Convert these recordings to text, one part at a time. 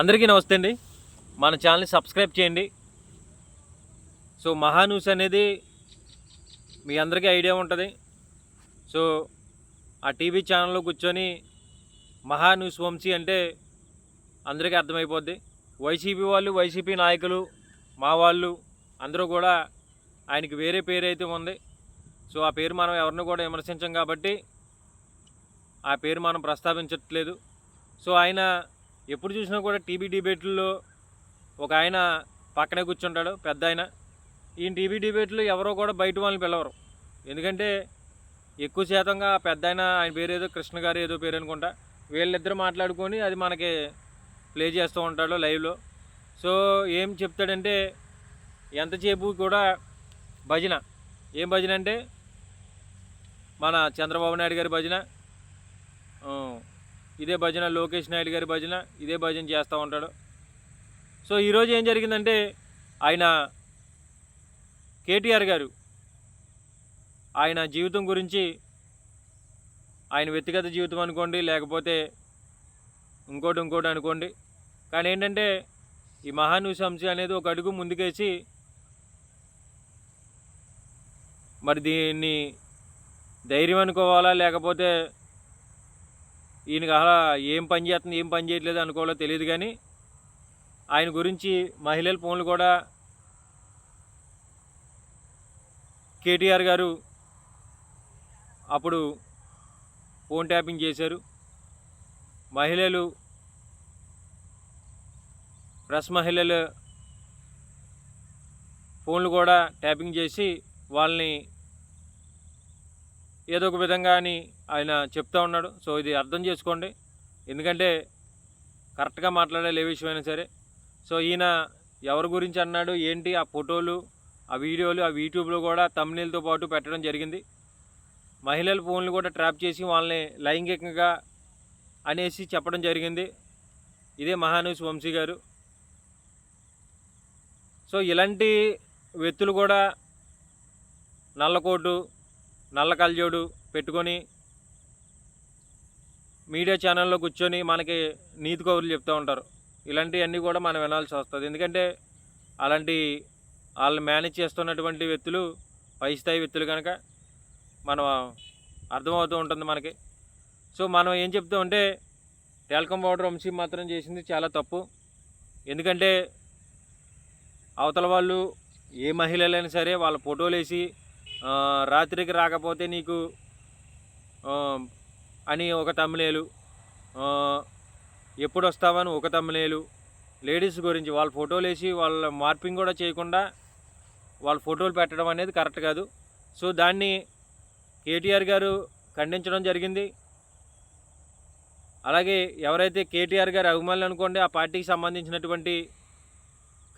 అందరికీ నమస్తే అండి. మన ఛానల్ని సబ్స్క్రైబ్ చేయండి. సో మహాన్యూస్ అనేది మీ అందరికీ ఐడియా ఉంటుంది. సో ఆ టీవీ ఛానల్లో కూర్చొని మహాన్యూస్ వంశీ అంటే అందరికీ అర్థమైపోద్ది. వైసీపీ వాళ్ళు వైసీపీ నాయకులు మా వాళ్ళు అందరూ కూడా ఆయనకి వేరే పేరు అయితే ఉంది. సో ఆ పేరు మనం ఎవరిని కూడా విమర్శించం కాబట్టి ఆ పేరు మనం ప్రస్తావించట్లేదు. సో ఆయన ఎప్పుడు చూసినా కూడా టీవీ డిబేట్లో ఒక ఆయన పక్కనే కూర్చుంటాడు పెద్ద ఆయన. ఈ టీవీ డిబేట్లు ఎవరో కూడా బయట వాళ్ళని పిలవరు. ఎందుకంటే ఎక్కువ శాతంగా పెద్ద ఆయన ఆయన పేరు ఏదో కృష్ణ గారు ఏదో పేరు అనుకుంటా వీళ్ళిద్దరు మాట్లాడుకొని అది మనకి ప్లే చేస్తూ ఉంటాడు లైవ్లో. సో ఏం చెప్తాడంటే ఎంతసేపు కూడా భజన. ఏం భజన అంటే మన చంద్రబాబు నాయుడు గారి భజన. ఇదే భజన లోకేష్ నాయుడు గారి భజన ఇదే భజన చేస్తూ ఉంటాడు. సో ఈరోజు ఏం జరిగిందంటే ఆయన కేటీఆర్ గారు ఆయన జీవితం గురించి ఆయన వ్యక్తిగత జీవితం అనుకోండి లేకపోతే ఇంకోటి ఇంకోటి అనుకోండి. కానీ ఏంటంటే ఈ మహాన్యూస్ అంశం అనేది ఒక అడుగు ముందుకేసి మరి దీన్ని ధైర్యం అనుకోవాలా లేకపోతే ఈయనకి అలా ఏం పని చేస్తుంది ఏం పని చేయట్లేదు అనుకోవాలో తెలియదు కానీ ఆయన గురించి మహిళల ఫోన్లు కూడా కేటీఆర్ గారు అప్పుడు ఫోన్ ట్యాపింగ్ చేశారు. మహిళలు ప్రెస్ మహిళలు ఫోన్లు కూడా ట్యాపింగ్ చేసి వాళ్ళని ఏదో ఒక విధంగా అని ఆయన చెప్తా ఉన్నాడు. సో ఇది అర్థం చేసుకోండి. ఎందుకంటే కరెక్ట్గా మాట్లాడాలి ఏ విషయమైనా సరే. సో ఈయన ఎవరి గురించి అన్నాడు ఏంటి ఆ ఫోటోలు ఆ వీడియోలు ఆ యూట్యూబ్లో కూడా తమిళతో పాటు పెట్టడం జరిగింది. మహిళల ఫోన్లు కూడా ట్రాప్ చేసి వాళ్ళని లైంగికంగా అనేసి చెప్పడం జరిగింది. ఇదే మహానూస్ వంశీ గారు. సో ఇలాంటి వ్యక్తులు కూడా నల్లకోటు నల్ల కలజోడు పెట్టుకొని మీడియా ఛానల్లో కూర్చొని మనకి నీతి కౌరులు చెప్తూ ఉంటారు. ఇలాంటివన్నీ కూడా మనం వినాల్సి వస్తుంది. ఎందుకంటే అలాంటి వాళ్ళని మేనేజ్ చేస్తున్నటువంటి వ్యక్తులు పై స్థాయి వ్యక్తులు కనుక మనం అర్థమవుతూ ఉంటుంది మనకి. సో మనం ఏం చెప్తామంటే టెల్కమ్ పౌడర్ వంశీ మాత్రం చేసింది చాలా తప్పు. ఎందుకంటే అవతల వాళ్ళు ఏ మహిళలైనా సరే వాళ్ళ ఫోటోలు వేసి రాత్రికి రాకపోతే నీకు అని ఒక తమ్ములేలు ఎప్పుడు వస్తావని ఒక తమ్ములేలు లేడీస్ గురించి వాళ్ళ ఫోటోలు వేసి వాళ్ళ మార్పింగ్ కూడా చేయకుండా వాళ్ళ ఫోటోలు పెట్టడం అనేది కరెక్ట్ కాదు. సో దాన్ని కేటీఆర్ గారు ఖండించడం జరిగింది. అలాగే ఎవరైతే కేటీఆర్ గారు అభిమానులు అనుకోండి ఆ పార్టీకి సంబంధించినటువంటి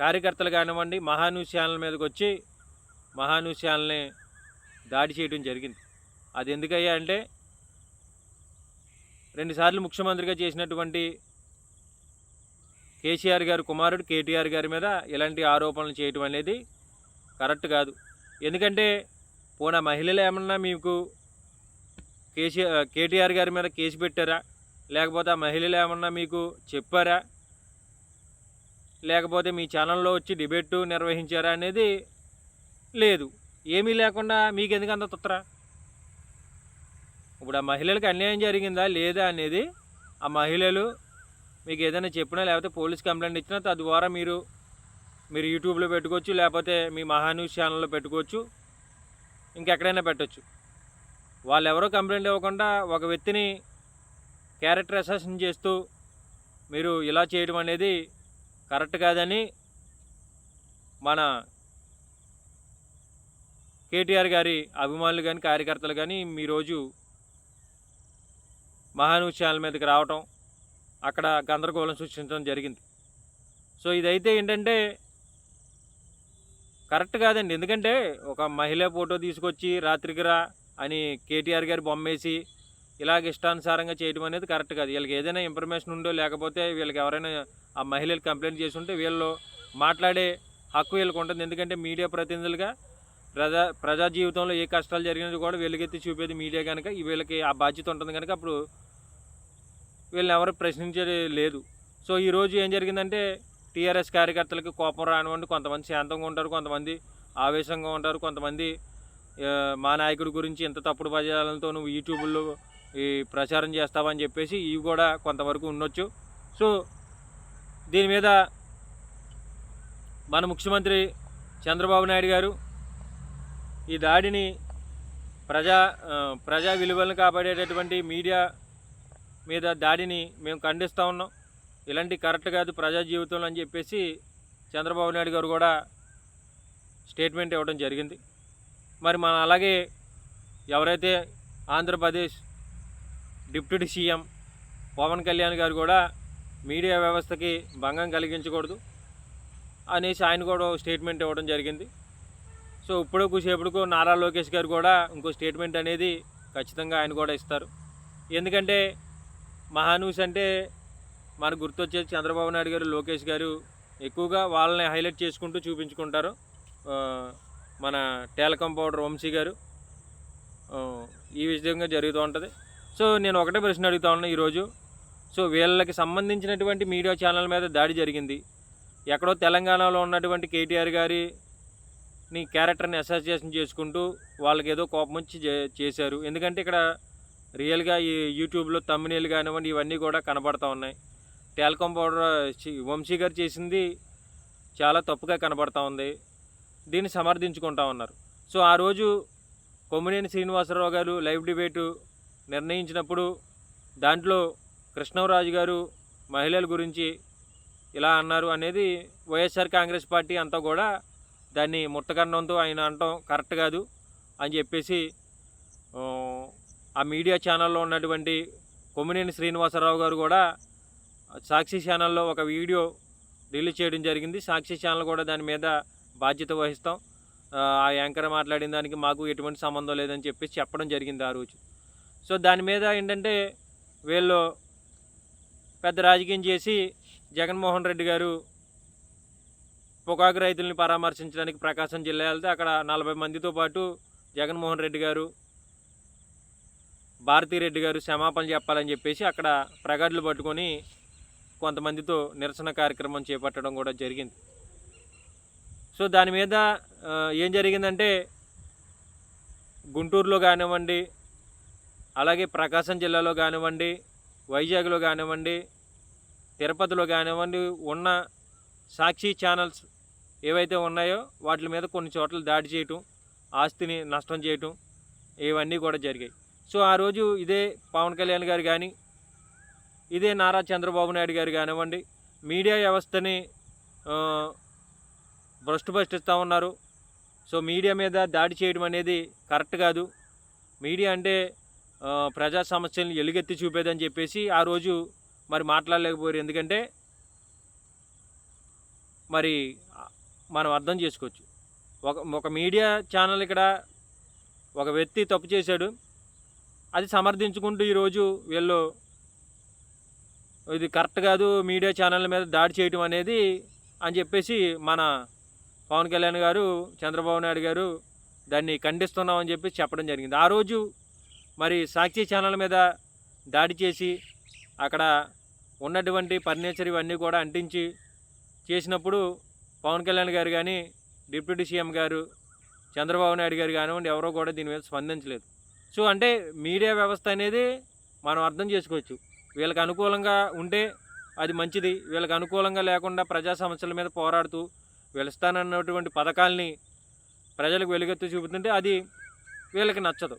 కార్యకర్తలు కానివ్వండి మహాన్యూస్ ఛానల్ మీదకి వచ్చి మహాన్యూస్ ఛానల్ని దాడి చేయడం జరిగింది. అది ఎందుకయ్యా అంటే రెండుసార్లు ముఖ్యమంత్రిగా చేసినటువంటి కేసీఆర్ గారు కుమారుడు కేటీఆర్ గారి మీద ఇలాంటి ఆరోపణలు చేయటం అనేది కరెక్ట్ కాదు. ఎందుకంటే పోనా మహిళలు ఏమన్నా మీకు కేసీఆర్ కేటీఆర్ గారి మీద కేసు పెట్టారా? లేకపోతే ఆ మహిళలు ఏమన్నా మీకు చెప్పారా? లేకపోతే మీ ఛానల్లో వచ్చి డిబేట్ నిర్వహించారా అనేది లేదు. ఏమీ లేకుండా మీకు ఎందుకు అంత తుత్తరా? ఇప్పుడు ఆ మహిళలకు అన్యాయం జరిగిందా లేదా అనేది ఆ మహిళలు మీకు ఏదైనా చెప్పినా లేకపోతే పోలీస్ కంప్లైంట్ ఇచ్చినా తద్వారా మీరు మీరు యూట్యూబ్లో పెట్టుకోవచ్చు లేకపోతే మీ మహాన్యూస్ ఛానల్లో పెట్టుకోవచ్చు ఇంకెక్కడైనా పెట్టచ్చు. వాళ్ళు ఎవరో కంప్లైంట్ ఇవ్వకుండా ఒక వ్యక్తిని క్యారెక్టర్ అసెషన్ చేస్తూ మీరు ఇలా చేయడం అనేది కరెక్ట్ కాదని మన కేటీఆర్ గారి అభిమానులు కానీ కార్యకర్తలు కానీ మీ రోజు మహాన్యూస్ ఛానల్ మీదకి రావటం అక్కడ గందరగోళం సృష్టించడం జరిగింది. సో ఇదైతే ఏంటంటే కరెక్ట్ కాదండి. ఎందుకంటే ఒక మహిళ ఫోటో తీసుకొచ్చి రాత్రికి రా అని కేటీఆర్ గారి బొమ్మేసి ఇలాగ ఇష్టానుసారంగా చేయడం అనేది కరెక్ట్ కాదు. వీళ్ళకి ఏదైనా ఇన్ఫర్మేషన్ ఉందో లేకపోతే వీళ్ళకి ఎవరైనా ఆ మహిళలు కంప్లైంట్ చేసి ఉంటే వీళ్ళు మాట్లాడే హక్కు వీళ్ళకి ఉంటుంది. ఎందుకంటే మీడియా ప్రతినిధులుగా ప్రజా ప్రజా జీవితంలో ఏ కష్టాలు జరిగినది కూడా వెలుగెత్తి చూపేది మీడియా కనుక వీళ్ళకి ఆ బాధ్యత ఉంటుంది కనుక అప్పుడు వీళ్ళని ఎవరు ప్రశ్నించేది లేదు. సో ఈరోజు ఏం జరిగిందంటే టీఆర్ఎస్ కార్యకర్తలకు కోపం రానివ్వండి. కొంతమంది శాంతంగా ఉంటారు కొంతమంది ఆవేశంగా ఉంటారు కొంతమంది మా నాయకుడి గురించి ఇంత తప్పుడు పదాలతో నువ్వు యూట్యూబ్లో ఈ ప్రచారం చేస్తావని చెప్పేసి ఇవి కూడా కొంతవరకు ఉండొచ్చు. సో దీని మీద మన ముఖ్యమంత్రి చంద్రబాబు నాయుడు గారు ఈ దాడిని ప్రజా ప్రజా విలువలను కాపాడేటటువంటి మీడియా మీద దాడిని మేము ఖండిస్తూ ఉన్నాం. ఇలాంటి కరెక్ట్ కాదు ప్రజా జీవితంలో అని చెప్పేసి చంద్రబాబు నాయుడు గారు కూడా స్టేట్మెంట్ ఇవ్వడం జరిగింది. మరి మన అలాగే ఎవరైతే ఆంధ్రప్రదేశ్ డిప్యూటీ సీఎం పవన్ కళ్యాణ్ గారు కూడా మీడియా వ్యవస్థకి భంగం కలిగించకూడదు అనేసి ఆయన కూడా స్టేట్మెంట్ ఇవ్వడం జరిగింది. సో ఇప్పుడు కూసేపటికు నారా లోకేష్ గారు కూడా ఇంకో స్టేట్మెంట్ అనేది ఖచ్చితంగా ఆయన కూడా ఇస్తారు. ఎందుకంటే మహానూస్ అంటే మనకు గుర్తొచ్చేది చంద్రబాబు నాయుడు గారు లోకేష్ గారు ఎక్కువగా వాళ్ళని హైలైట్ చేసుకుంటూ చూపించుకుంటారు. మన టేలకం పౌడర్ వంశీ గారు. ఈ విధంగా జరుగుతూ ఉంటుంది. సో నేను ఒకటే ప్రశ్న అడుగుతా ఉన్నా ఈరోజు. సో వీళ్ళకి సంబంధించినటువంటి మీడియా ఛానల్ మీద దాడి జరిగింది. ఎక్కడో తెలంగాణలో ఉన్నటువంటి కేటీఆర్ గారి నీ క్యారెక్టర్ని అసోసియేషన్ చేసుకుంటూ వాళ్ళకి ఏదో కోపం వచ్చి చే- చేశారు. ఎందుకంటే ఇక్కడ రియల్గా ఈ యూట్యూబ్లో తమ్మినీళ్ళు కానివ్వండి ఇవన్నీ కూడా కనబడతా ఉన్నాయి. టెలికాం పౌడర్ వంశీ గారు చేసింది చాలా తప్పుగా కనబడతా ఉంది. దీన్ని సమర్థించుకుంటా ఉన్నారు. సో ఆ రోజు కొమ్మినేని శ్రీనివాసరావు గారు లైవ్ డిబేటు నిర్ణయించినప్పుడు దాంట్లో కృష్ణరాజు గారు మహిళల గురించి ఇలా అన్నారు అనేది వైఎస్ఆర్ కాంగ్రెస్ పార్టీ అంతా కూడా దాన్ని ముట్టకన్నంతో ఆయన అనటం కరెక్ట్ కాదు అని చెప్పేసి ఆ, మీడియా ఛానల్లో ఉన్నటువంటి కొమ్మినేని శ్రీనివాసరావు గారు కూడా సాక్షి ఛానల్లో ఒక వీడియో రిలీజ్ చేయడం జరిగింది. సాక్షి ఛానల్ కూడా దాని మీద బాధ్యత వహిస్తాం. ఆ యాంకర్ మాట్లాడిన దానికి మాకు ఎటువంటి సంబంధం లేదని చెప్పేసి చెప్పడం జరిగింది ఆ రోజు. సో దాని మీద ఏంటంటే వీళ్ళు పెద్ద రాజకీయం చేసి జగన్మోహన్ రెడ్డి గారు పొగాకు రైతుల్ని పరామర్శించడానికి ప్రకాశం జిల్లా వెళ్తే అక్కడ నలభై మందితో పాటు జగన్మోహన్ రెడ్డి గారు భారతీరెడ్డి గారు క్షమాపణ చెప్పాలని చెప్పేసి అక్కడ ప్రగడ్లు పట్టుకొని కొంతమందితో నిరసన కార్యక్రమం చేపట్టడం కూడా జరిగింది. సో దాని మీద ఏం జరిగిందంటే గుంటూరులో కానివ్వండి అలాగే ప్రకాశం జిల్లాలో కానివ్వండి వైజాగ్లో కానివ్వండి తిరుపతిలో కానివ్వండి ఉన్న సాక్షి ఛానల్స్ ఏవైతే ఉన్నాయో వాటి మీద కొన్ని చోట్ల దాడి చేయటం ఆస్తిని నష్టం చేయటం ఇవన్నీ కూడా జరిగాయి. సో ఆ రోజు ఇదే పవన్ కళ్యాణ్ గారు కానీ ఇదే నారా చంద్రబాబు నాయుడు గారు కానివ్వండి మీడియా వ్యవస్థని ఆ, ఉన్నారు. సో మీడియా మీద దాడి చేయడం అనేది కరెక్ట్ కాదు. మీడియా అంటే ప్రజా సమస్యలను ఎలుగెత్తి చూపేదని చెప్పేసి ఆ రోజు మరి మాట్లాడలేకపోయారు. ఎందుకంటే మరి మనం అర్థం చేసుకోవచ్చు. ఒక ఒక మీడియా ఛానల్ ఇక్కడ ఒక వ్యక్తి తప్పు చేశాడు. అది సమర్థించుకుంటూ ఈరోజు వీళ్ళు ఇది కరెక్ట్ కాదు మీడియా ఛానళ్ళ మీద దాడి చేయటం అనేది అని చెప్పేసి మన పవన్ కళ్యాణ్ గారు చంద్రబాబు నాయుడు గారు దాన్ని ఖండిస్తున్నామని చెప్పి చెప్పడం జరిగింది. ఆ రోజు మరి సాక్షి ఛానల్ మీద దాడి చేసి అక్కడ ఉన్నటువంటి ఫర్నిచర్ ఇవన్నీ కూడా అంటించి చేసినప్పుడు పవన్ కళ్యాణ్ గారు కానీ డిప్యూటీ సీఎం గారు చంద్రబాబు నాయుడు గారు కానివ్వండి ఎవరో కూడా దీని మీద స్పందించలేదు. సో అంటే మీడియా వ్యవస్థ అనేది మనం అర్థం చేసుకోవచ్చు. వీళ్ళకి అనుకూలంగా ఉంటే అది మంచిది. వీళ్ళకి అనుకూలంగా లేకుండా ప్రజా సమస్యల మీద పోరాడుతూ వెలుస్తానన్నటువంటి పథకాల్ని ప్రజలకు వెలుగెత్తు చూపుతుంటే అది వీళ్ళకి నచ్చదు.